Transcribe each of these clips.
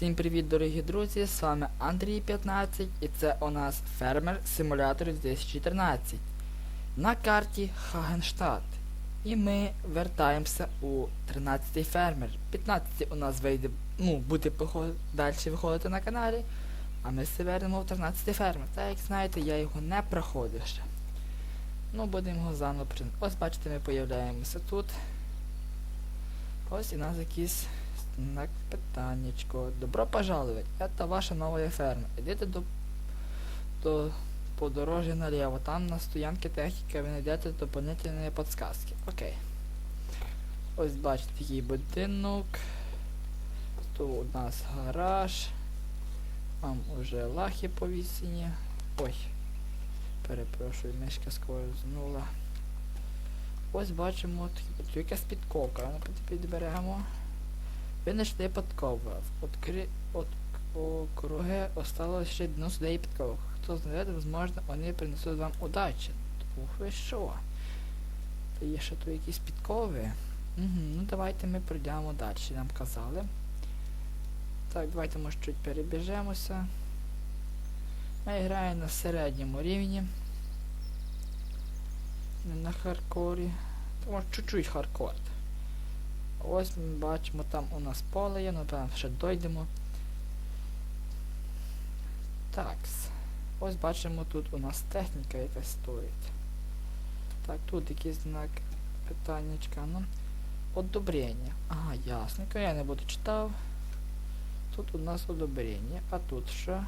Всім привіт, дорогі друзі! З вами Андрій 15 і це у нас фермер симулятор 2014 на карті Хагенштадт. І ми вертаємося у 13-й фермер. 15 у нас вийде, ну, буде далі виходити на каналі. А ми все вернемо в 13-й фермер. Так як знаєте, я його не проходив ще. Ну, будемо його заново при... Ось бачите, ми появляємося тут. Ось і нас якісь знак питаннячко. Добро пожаловать. Это ваша новая ферма. Идите до, до подорожья налево. Там на стоянке техніки ви знайдете дополнительные подсказки. Окей. Ось бачите такий будинок. Тут у нас гараж. Там уже лахи повісені. Ой. Перепрошую, мишка скользнула. Ось бачимо якась підковка. Ну, підберемо. Ви знайшли підкову. От, крі... от округи осталось ще 99 підковок. Хто знає, можливо, вони принесуть вам удачі. Ух ви що? Та є ще тут якісь підкови. Угу, ну давайте ми пройдемо далі, нам казали. Так, давайте може чуть перебіжемося. Ми граємо на середньому рівні. Не на хардкорі. То може чуть-чуть хардкор. Ось ми бачимо, там у нас поле є, напевно, ще дойдемо. Так. Ось бачимо, тут у нас техніка якась стоїть. Так, тут якийсь знак питаннячка. Ну, одобрення. Ага, ясненько, я не буду читав. Тут у нас одобрення. А тут що?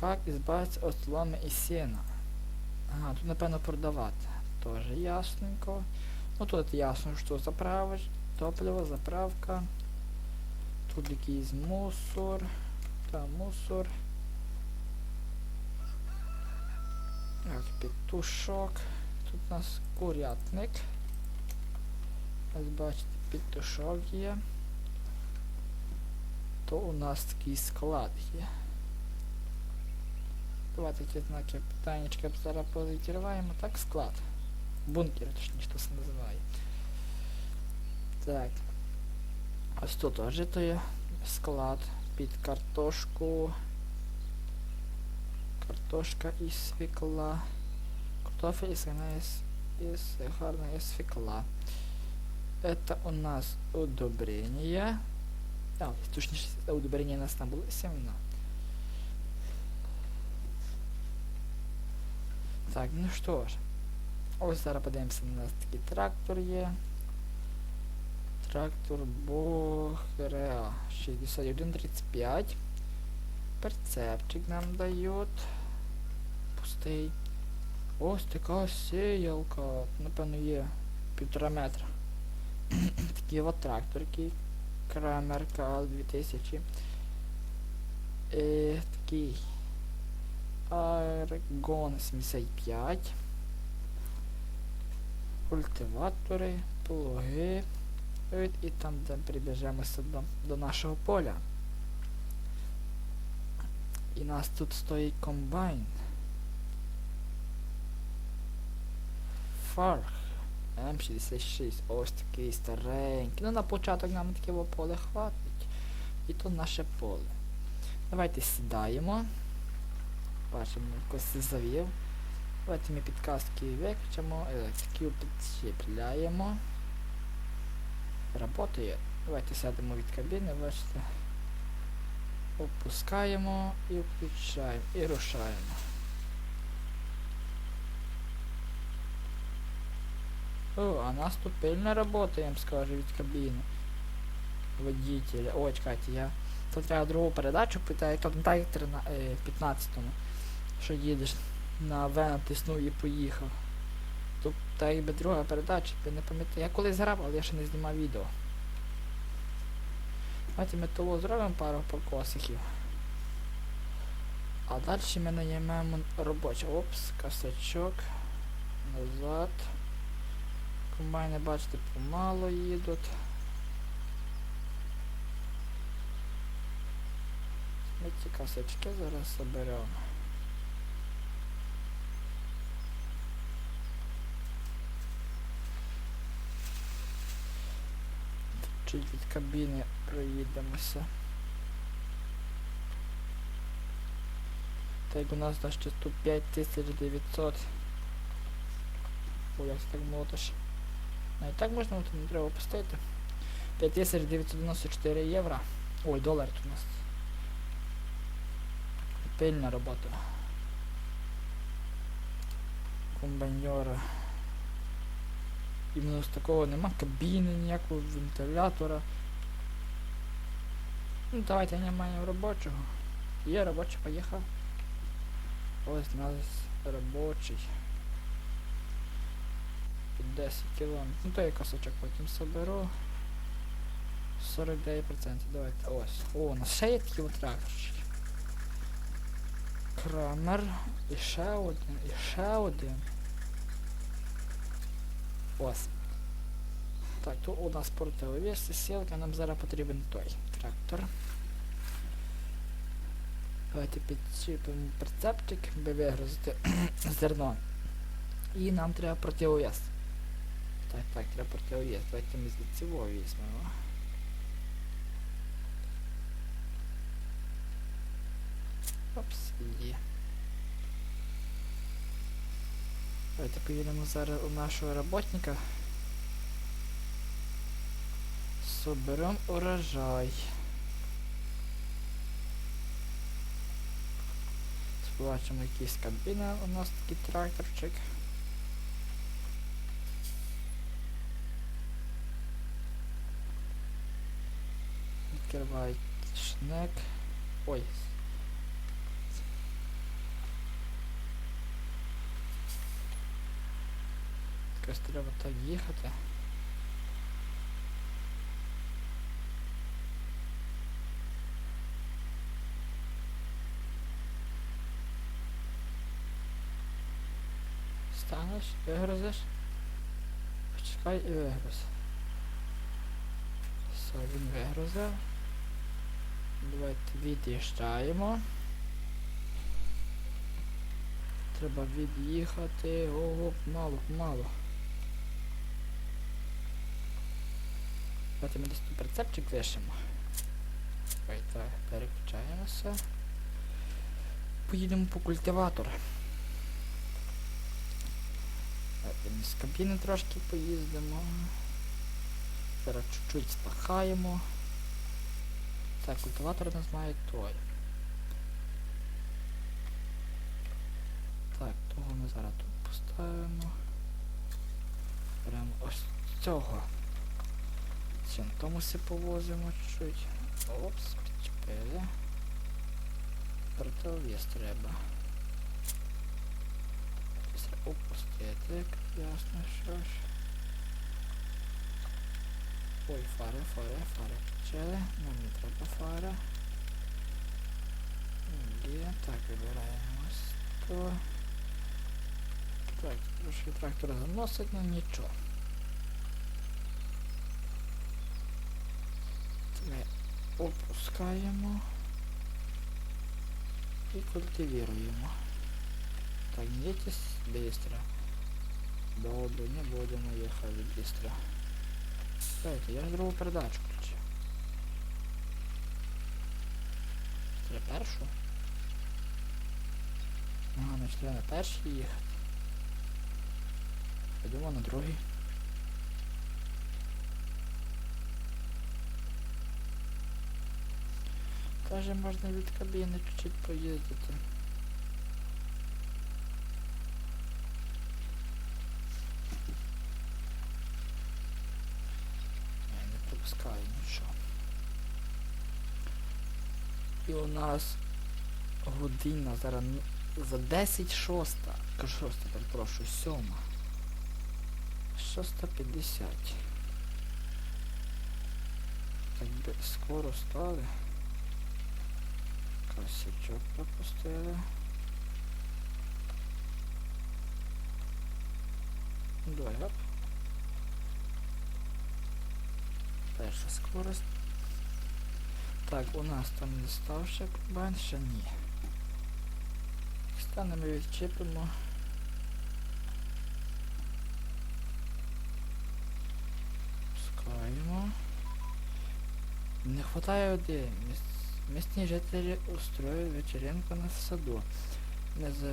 Как избавиться от сломи і сена? Ага, тут напевно продавати. Тоже ясненько. Ну тут ясно, що заправиш, топливо, заправка. Тут якийсь мусор. Там мусор. Так, петушок. Тут у нас курятник. Ось бачите, петушок є. То у нас такий склад є. Давайте ті знаки питаннячка зараз. Так, склад. Бункер, точніше, це називає. Так. Ось тут теж то є склад під картошку. Картошка із свекла. Картофель із, із, із гарної свекла. Это у нас удобрение. А, точніше, удобрение у нас там було семена. Так, ну що ж. Ось зараз подивимося, у нас такий трактор є. Трактор Бохреа 6135. Перцепчик нам дають. Пустий. Ось така сіялка. Напевно є півтора метра. Такий от трактор, який Крамер КАЛ 2000. Е, такий Аргон 75 культиватори, плуги. І там, де прибіжемося до, до нашого поля. І нас тут стоїть комбайн. Фарх М66. Ось такий старенький. Ну на початок нам таке поле хватить. І то наше поле. Давайте сідаємо. Бачимо, якось завів. Давайте ми підказки виключимо, електриків підщепляємо. Работає. Давайте сядемо від кабіни, бачите. Опускаємо і включаємо. І рушаємо. О, а нас тут пильно вам скажу, від кабіни. Водителя. Ой, чекайте, я... Тут треба другу передачу питаю, як в 15-му. Що їдеш на В натиснув і поїхав. Тут та якби друга передача, я не пам'ятаю. Я колись грав, але я ще не знімав відео. Давайте ми того зробимо пару покосиків. А далі ми наймемо робоче. Опс, косачок. Назад. Комбайни, бачите, помало їдуть. Ми ці косачки зараз заберемо. чуть-чуть кабіни проїдемося. Так у нас на щасту 5900. Ой, як так молотиш. А і так можна, то не треба опустити. 5994 євро. Ой, долар тут у нас. Пильна робота. Комбайньора. Іменно з такого нема кабіни, ніякого вентилятора. Ну давайте немає робочого. Є робочий, поїхав. Ось у нас робочий. Під 10 кілометрів. Ну то я косочок потім соберу. 49%. Давайте ось. О, у нас ще є такі тракторчики. Крамер. І ще один, і ще один. Ось. Так, тут у нас портовий сілка, нам зараз потрібен той трактор. Давайте підчіпимо прицепчик, би вигрузити зерно. І нам треба противовес. Так, так, треба противовес. Давайте ми з цього візьмемо. Опс, є. Давайте поїдемо зараз у нашого роботника. Соберем урожай. Побачимо якийсь кабіна у нас такий тракторчик. Відкривай шнек. Ой. Якось треба так їхати. Станеш, вигрузиш. Почекай і вигруз. Все, він вигрузив. Давайте від'їжджаємо. Треба від'їхати. Ого, мало, мало. Давайте ми десь тут прицепчик лишимо. Ой, переключаємося. Поїдемо по культиватор. З кабіни трошки поїздимо. Зараз чуть-чуть спахаємо. Так, культиватор нас має той. Так, того ми зараз тут поставимо. Беремо ось цього. Ще тому повозимо чуть-чуть. Опс, підчепили. Противовес треба. Опустити, ясно, що ж. Ой, фари, фари, фари почали. Нам не треба фара. Є. Так, вибираємо ось то. Так, трошки трактор заносить, ну нічого. Ми опускаємо і культивируємо. Едьтесь быстро. Добре, не будемо їхати быстро. Дайте, я ж другу передачу включив. Це першу? Ага, значить треба на першій їхати. Йдемо на другий. Каже, можна від кабіни чуть-чуть поїздити. Я не пропускаю нічого. І у нас година зараз за 10 шоста. Кажу шоста, перепрошую, сьома. 650. Так би скоро стали. Косячок пропустили. Давай, оп. Перша скорость. Так, у нас там не став ще комбайн, ще ні. Станемо відчепимо. Пускаємо. хватає води. Міс- Місні жителі устроїли вечеринку на саду. Не за...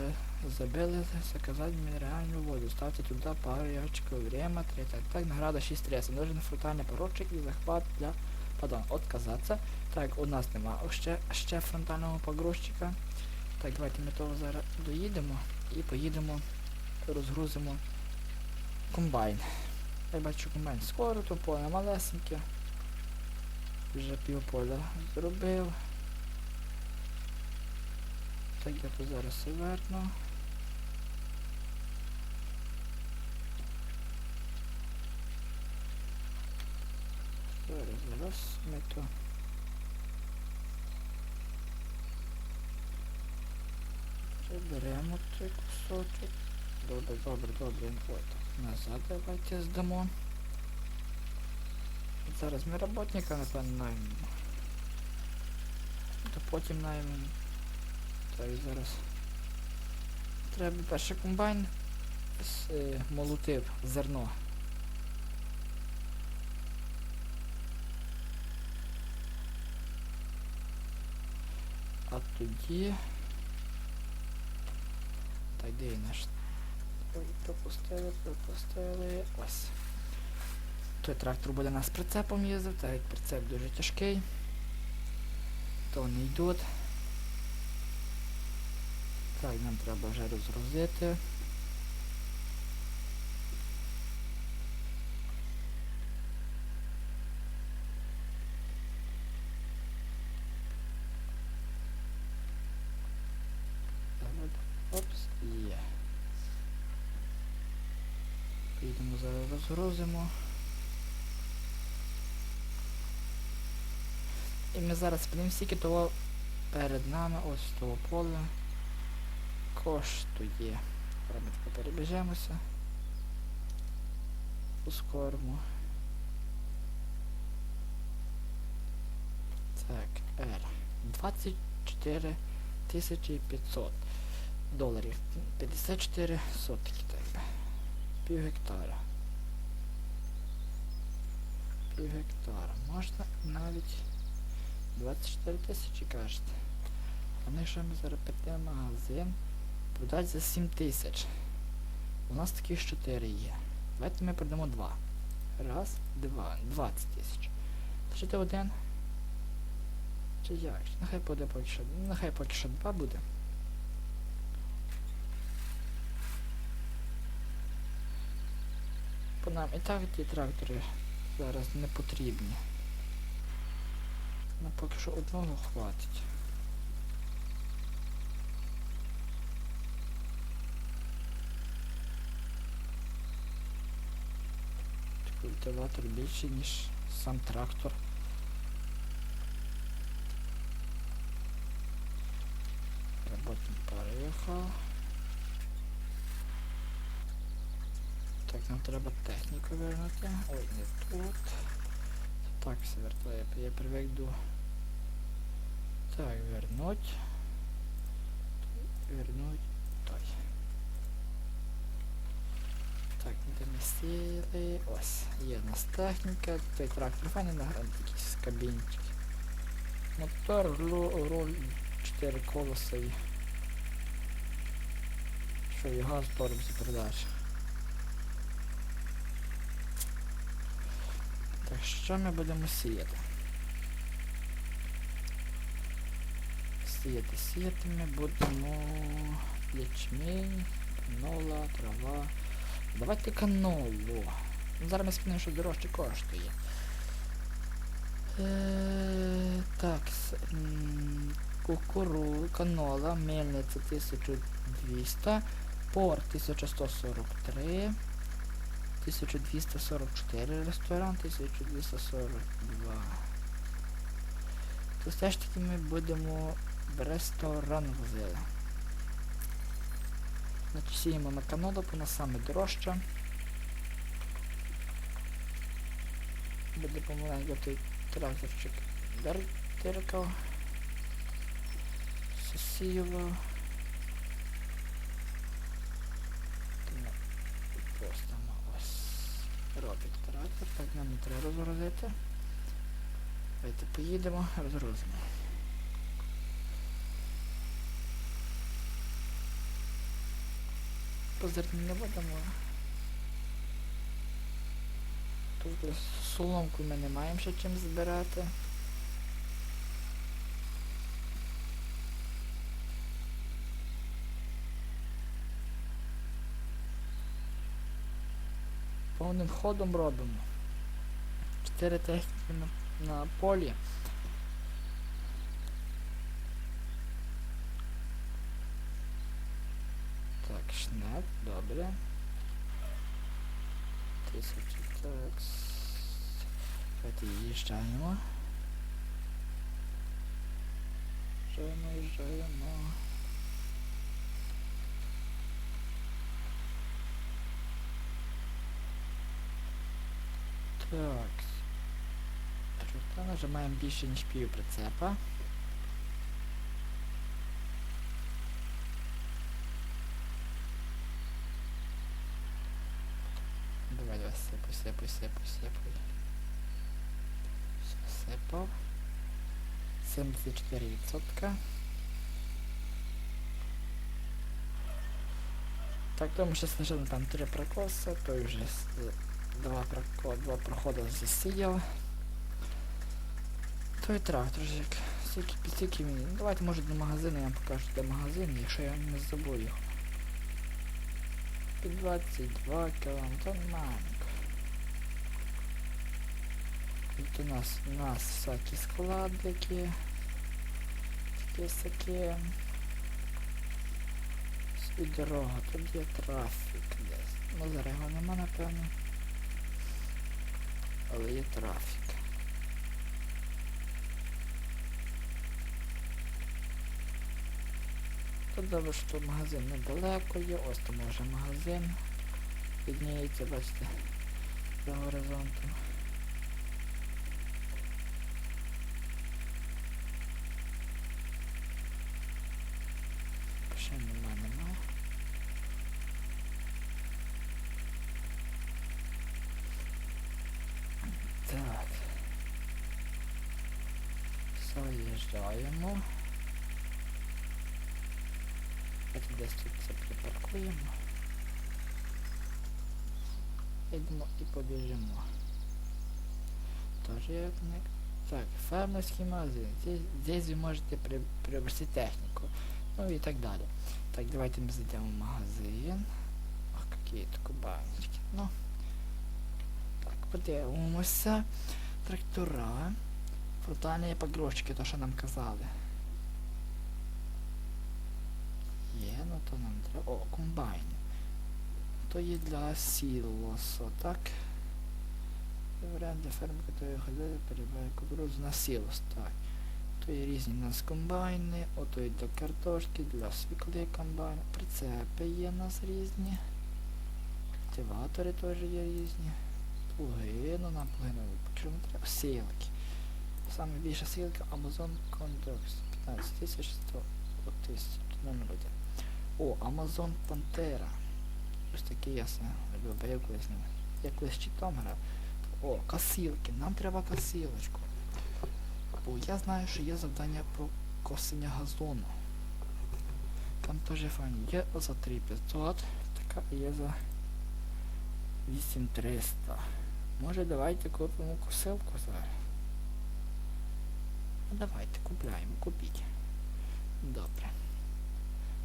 забили заказать минеральную воду. Ставьте туда пару ящиков время, 3, так, так, награда 6 стресов. Нужен фронтальний поручик і захват для падон. Отказаться. Так, у нас нема ще, ще фронтального погрузчика. Так, давайте ми того зараз доїдемо і поїдемо, розгрузимо комбайн. Я бачу комбайн скоро, то поле малесеньке. Вже пів поля зробив. Так, я тут зараз верну. Зараз, зараз ми то. Приберемо цей кусочок. Добре, добре, добре. От. Назад давайте здамо. Зараз ми роботника, напевно, наймемо. То потім наймемо. Так, зараз. Треба перший комбайн з, е, молотив зерно. А тоді... Так, де наш? Ой, пропустили, пропустили. Ось. Той трактор буде нас прицепом їздив, так як прицеп дуже тяжкий. То не йдуть. Так, нам треба вже розгрузити. Опс, є. Підемо зараз розгрузимо. І ми зараз подивимося, скільки того перед нами, ось того поля коштує. Таки перебіжемося. Ускоримо. Так, R. 24 500 доларів. 54 сотки так. Пів гектара. Пів. Можна навіть 24 тисячі кажете. А якщо ми зараз підемо в магазин, продать за 7 тисяч. У нас таких 4 є. Давайте ми продамо 2. Раз, два, 20 тисяч. Лишити один. Чи як? Нехай буде поки що. Нехай поки що 2 буде. Бо нам і так ті трактори зараз не потрібні. Ну поки що одного хватить. Культиватор більший, ніж сам трактор. Работник переїхав. Так, нам треба техніку вернути. Ой, не тут. Так, все вертає. Я привик до... Так, вернуть. Вернуть. Той. Так, де ми сіли. Ось. Є у нас техніка. Цей трактор файний наград якийсь кабінчик. Мотор, руль, руль 4 колеса і... Що і газ тормоз і передача. Що ми будемо сіяти? Сіяти, сіяти ми будемо ячмінь, канола, трава. Давайте канолу. Зараз ми спинимо, що дорожче коштує. Е, так, кукуру, канола, мельниця 1200, пор 1143. 1244 ресторан, 1242. То все ж таки ми будемо в ресторан возили. Значить сіємо на каноду, вона саме дорожча. Буде помаленьку той тракторчик диркав. Сосіював. Ось робить трактор, так нам не треба розгрузити. Давайте поїдемо, розгрузимо. Позирні не будемо. Тут соломку ми не маємо ще чим збирати. Повним ходом робимо. Чотири техніки на, на полі. Так, шнек, добре. Тисячі так. Давайте їжджаємо. Їжджаємо, їжджаємо. Так. Та нажимаємо більше ніж пів прицепа. Давай, давай, сипай, сипай, сипай, сипай. Все, сипав. 74%. Так, тому що снижено там три прокоси, той вже два, два проходи засіяв. Той трактор ж як стільки стільки він. Давайте може до магазину, я вам покажу де магазин, якщо я не забув їх. Під 22 км, манк. Тут у нас у нас всякі складики. Такі всякі. І дорога, тут є трафік десь. Ну зараз його нема напевно. Але є трафік. Тут добре, що магазин недалеко є, ось там може магазин. Підніється, бачите, за горизонтом. Ще нема, нема. Так. Заїжджаємо. Давайте десь тут це припаркуємо. Йдемо і побіжимо. Тож як не... Так, фермерский магазин. Здесь, вы можете при, приобрести технику. Ну и так далее. Так, давайте мы зайдем в магазин. Ах, какие тут баночки. Ну. Так, подивимося. Трактора. Фронтальні погрузчики, то що нам казали. Є, ну то нам треба. О, комбайн. То є для сілосу, так? Варіант для ферми, якої ходили, перебуває кукурудзу на сілос, так. То є різні у нас комбайни, ото є для картошки, для свікли комбайн, прицепи є у нас різні. Культиватори теж є різні. Плуги, ну нам плуги не чому треба. Сілки. Саме більша сілка Amazon Condox 15100 тисяч номер один. О, Amazon Pantera. Ось такий я сам любив, бо я колись не. Я читом грав. О, косилки, нам треба косилочку. Бо я знаю, що є завдання по косення газону. Там теж файні. Є за 3500, така є за 8300. Може давайте купимо косилку зараз. Ну, давайте купляємо, купіть. Добре.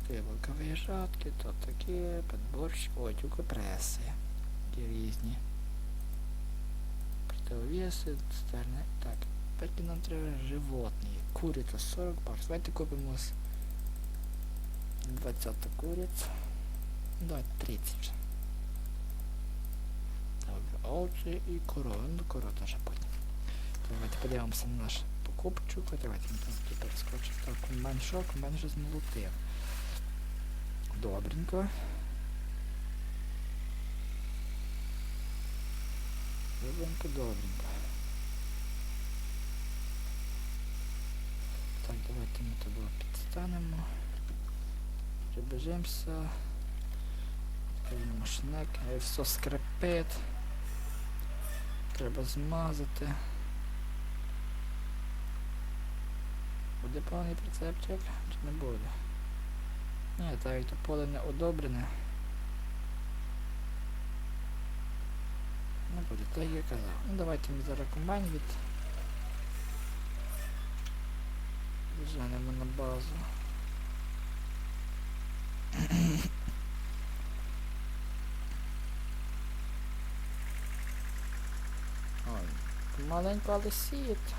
Тиволкові жатки, то такі, підборщик, о, тюкопреси. Такі різні. Противовеси, стерне. Так, тепер нам треба животні. Куриця 40 баксів. Давайте купимо з 20 куриць. Давайте 30. вже. Добре, овці і корова. Ну, корова теж потім. Давайте подивимося на наш покупчик. Давайте ми там тут перескочимо. Так, комбайн вже змолотив. Добренько. Добренько, добренько. Так, давайте ми тебе підстанемо. Прибіжимося. Відкриємо шнек. Е, Все скрипить. Треба змазати. буде повний прицепчик, чи не буде? Ні, так як то поле не одобрене. Не буде, так я казав. Ну давайте ми зараз комбайн від. Женемо на базу. Ой, маленько, але сіють.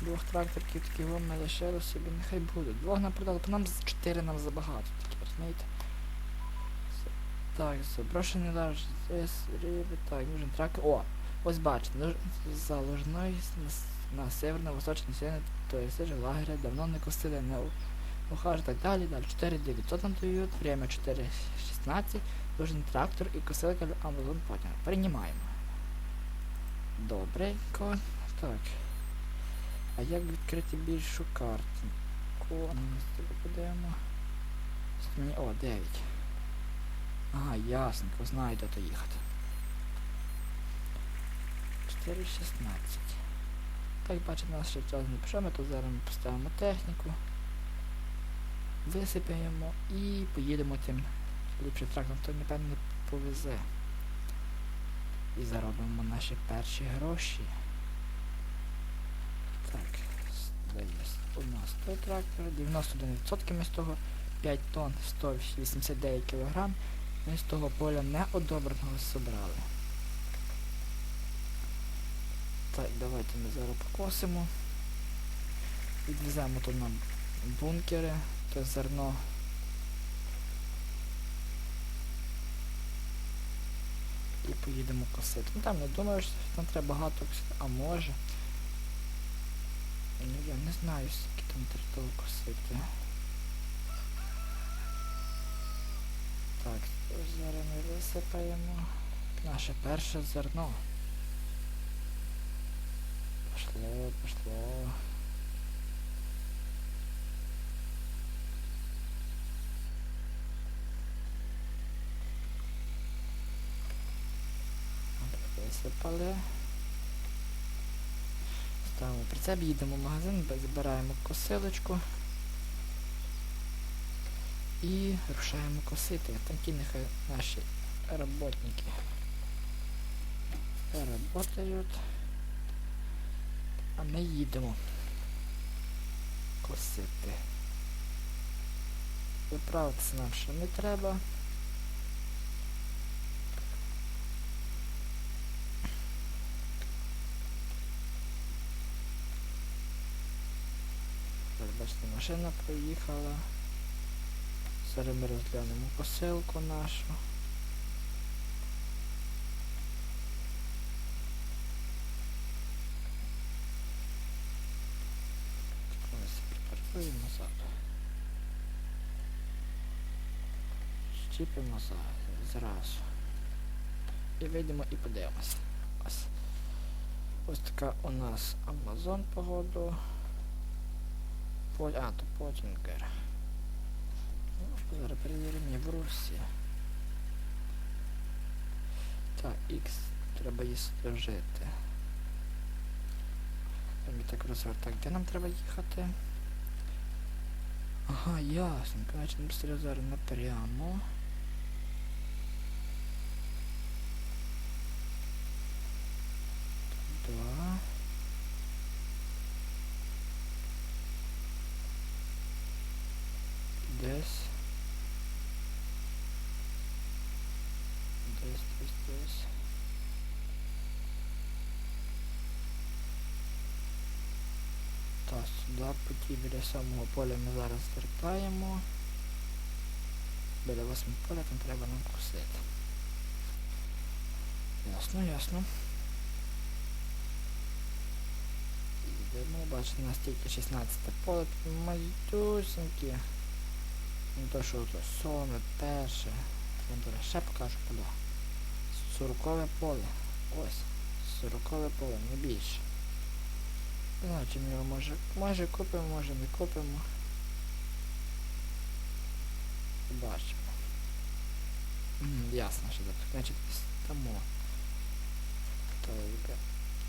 Двох тракторків таких вам не лишило собі, нехай буде. Двох нам продали, по нам з чотири нам забагато таке, розумієте? Так, заброшений лаж, так, нужен трактор. О, ось бачите, нуж... на, на северно-восточній сцені, то есть же лагеря давно не косили, не у- ухаживали, так далі, далі. 4 900 нам дають, время 4.16, нужен трактор і косилка Amazon потім. Приймаємо. Добренько. Так. А як відкрити більшу карту? Конності подивимо. Ні, О, 9. Ага, ясненько, знаю, де то їхати. 4.16. Так, бачите, нас ще час не пішов, ми тут зараз ми поставимо техніку. Висипаємо і поїдемо тим ліпше трактором, то напевно не повезе. І заробимо наші перші гроші. Так, де є у нас той трактор, 91% ми з того 5 тонн 189 кг. Ми з того поля неодобреного зібрали. Так, давайте ми зараз покосимо. Відвеземо тут нам бункери, то зерно. І поїдемо косити. Ну там не думаю, що там треба багато а може. Ну я не знаю, скільки там треба косити. Так, зараз ми висипаємо наше перше зерно. Пошло, пошло. Висипали. Ставимо прицеп, їдемо в магазин, збираємо косилочку. І рушаємо косити. Такі нехай наші роботники работають. А ми їдемо косити. Виправитися нам ще не треба. Ось бачите, машина проїхала. Зараз ми розглянемо посилку нашу. Припаркуємо назад. Щіпимо зразу. І вийдемо і подивимося. Ось. Ось така у нас Amazon погоду. По... А, то Потінгер. Ну, зараз перевіримо Русі. Так, X треба її сложити. Мені так розвертати. Де нам треба їхати? Ага, ясно. Значить, ми зараз напрямо. Два. Десь. Десь, десь, десь. Сюди путі біля самого поля ми зараз вертаємо. Біля восьми поля там треба нам косити. Ясно, ясно. Йдемо, бачите, у нас тільки 16 поле, тут майдусенькі. Не то що то соме, перше. Вам ще покажу поля. Сорокове поле. Ось. Сорокове поле, не більше. Ми його може, може купимо, може не купимо. Побачимо. М, ясно, що так. Значить, тому. То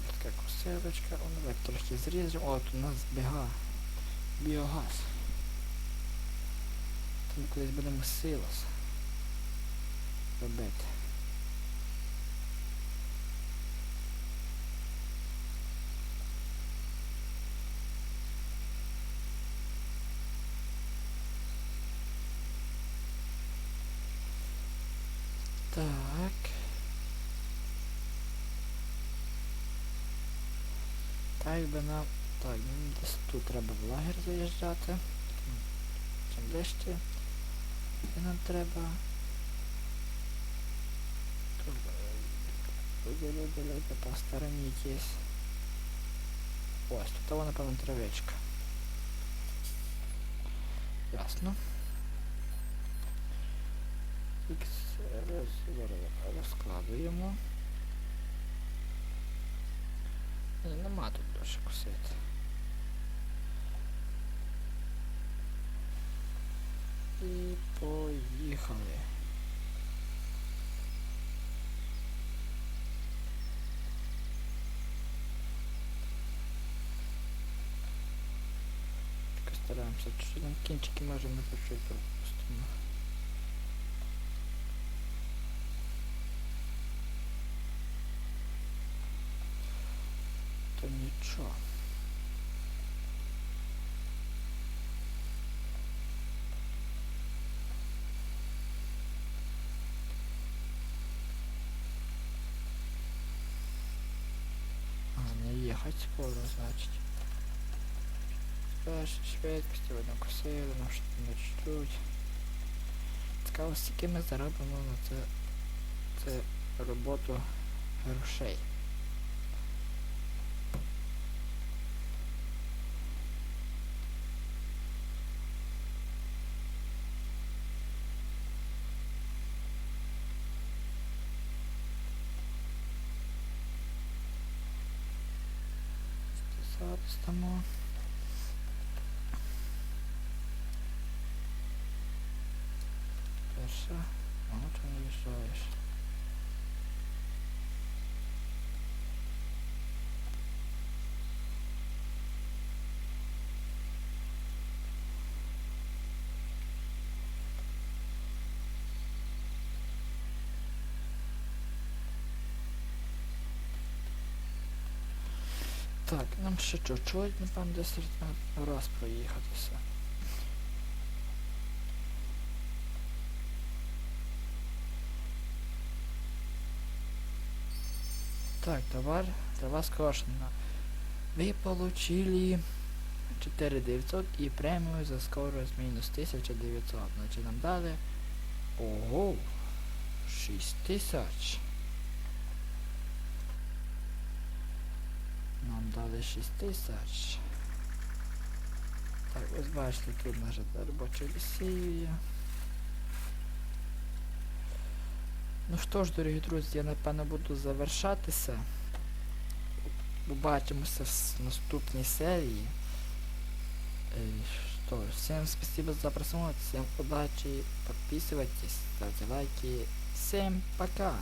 така косилочка. О, давай трохи зріжемо. О, тут у нас біга. біогаз. Тому колись будемо силос робити. Так. Так би нам... Так, десь тут треба в лагер заїжджати. Чим ближче. І нам треба... Люди, люди, люди. Ось, тут вона, напевно, травичка. Ясно. Ікс роз, роз- розкладуємо. Ні, нема тут дуже косити. І поїхали. Стараємося, що там кінчики може не почути пропустимо. То нічого. А, не їхать скоро, значить. Перші швидкості, нам що не чуть. Цікаво, скільки ми заробимо на це, це роботу. Зараз дамо. Перша. А ну чого не вішаєш? Так, нам ще чуть-чуть, напевно, десь раз проїхатися. Так, товар для вас кошено. Вы получили 4900 и премию за скорость минус 1900. Значит, нам дали... Ого! 6000. Нам дали 6000. Так, ось бачите, тут наша робоча лісія. Ну що ж, дорогі друзі, я напевно буду завершатися. Побачимося в наступній серії. Е, Що всім спасибо за просмотр, всем удачи, подписывайтесь, ставьте лайки. Всем пока!